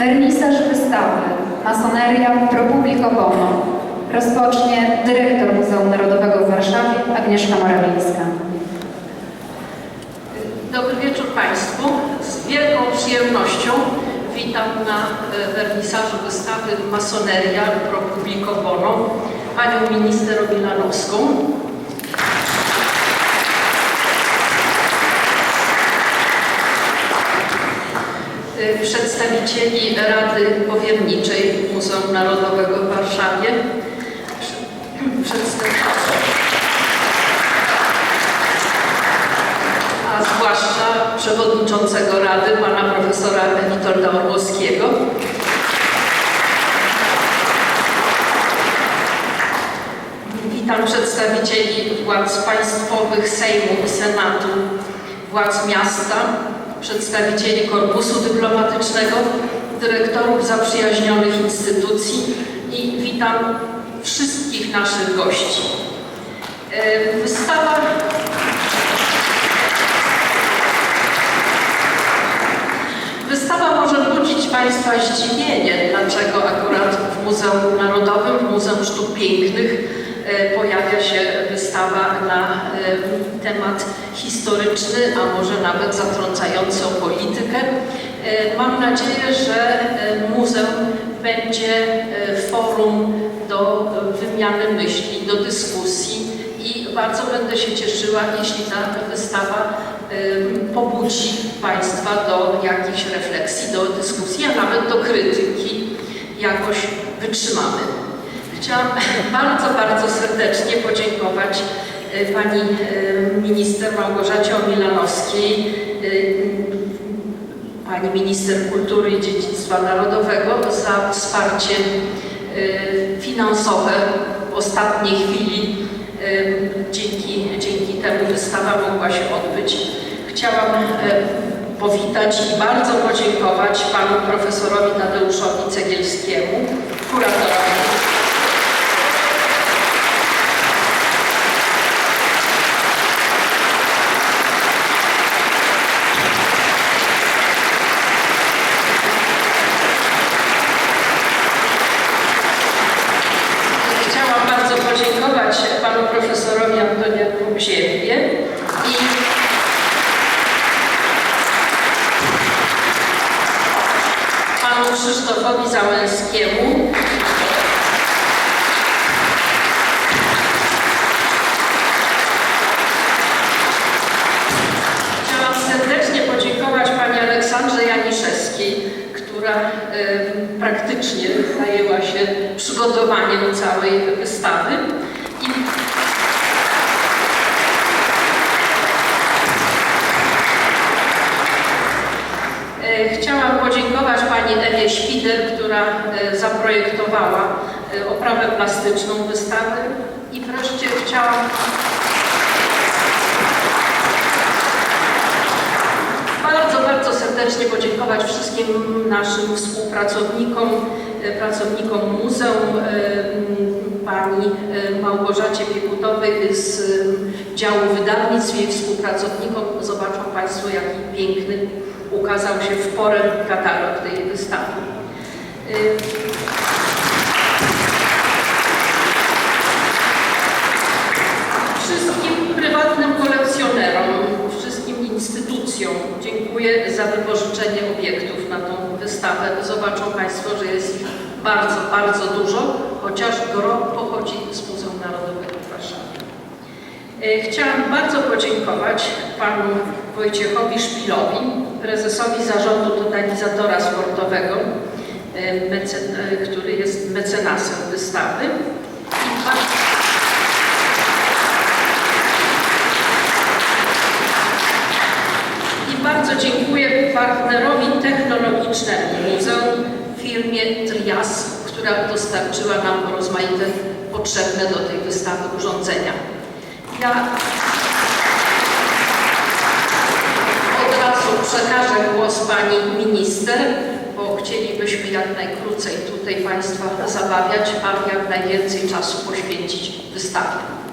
Wernisaż wystawy Masoneria Pro Publico Bono rozpocznie dyrektor Muzeum Narodowego w Warszawie Agnieszka Morawińska. Dobry wieczór Państwu. Z wielką przyjemnością witam na e, wernisażu wystawy Masoneria Pro Publico Bono panią minister Milanowską. Przedstawicieli Rady Powierniczej Muzeum Narodowego w Warszawie. A zwłaszcza przewodniczącego Rady, pana profesora Witolda Orłowskiego. Witam przedstawicieli władz państwowych, Sejmu i Senatu, władz miasta, przedstawicieli korpusu dyplomatycznego, dyrektorów zaprzyjaźnionych instytucji i witam wszystkich naszych gości. E, Wystawa Wystawa może budzić Państwa zdziwienie, dlaczego akurat w Muzeum Narodowym, w Muzeum Sztuk Pięknych pojawia się wystawa na e, temat historyczny, a może nawet zatrącający o politykę. E, Mam nadzieję, że e, muzeum będzie e, forum do wymiany myśli, do dyskusji i bardzo będę się cieszyła, jeśli ta wystawa pobudzi Państwa do jakichś refleksji, do dyskusji, a nawet do krytyki jakoś wytrzymamy. Chciałam bardzo serdecznie podziękować y, Pani y, Minister Małgorzacie Omilanowskiej, y, Pani Minister Kultury i Dziedzictwa Narodowego za wsparcie finansowe w ostatniej chwili. Dzięki, dzięki temu wystawa mogła się odbyć. Chciałam powitać i bardzo podziękować panu profesorowi Tadeuszowi Cegielskiemu, kuratorowi Chciałam bardzo podziękować panu profesorowi Antoniemu Ziębie i panu Krzysztofowi Załęskiemu. Chciałam serdecznie podziękować pani Aleksandrze Janiszewskiej, która em, praktycznie zajęła się przygotowaniem całej wystawy. I Chciałam podziękować pani Ewie Świder, która e, zaprojektowała e, oprawę plastyczną wystawy. I wreszcie chciałam bardzo, bardzo serdecznie podziękować wszystkim naszym współpracownikom, e, pracownikom muzeum, e, pani e, Małgorzacie Piekutowej z e, działu wydawnictw i współpracownikom. Zobaczą Państwo, jaki piękny ukazał się w porę katalog tej wystawy. E, Wszystkim prywatnym kolekcjonerom, wszystkim instytucjom dziękuję za wypożyczenie obiektów na tą wystawę. Zobaczą Państwo, że jest ich bardzo, bardzo dużo, chociaż gro pochodzi z Muzeum Narodowego w Warszawie. E, Chciałam bardzo podziękować panu Wojciechowi Szpilowi, prezesowi zarządu totalizatora sportowego, e, e, który jest mecenasem wystawy. I bardzo dziękuję partnerowi technologicznemu muzeum, firmie Trias, która dostarczyła nam rozmaite potrzebne do tej wystawy urządzenia. Ja od razu przekażę głos pani minister, bo chcielibyśmy jak najkrócej tutaj Państwa zabawiać, a jak najwięcej czasu poświęcić wystawie.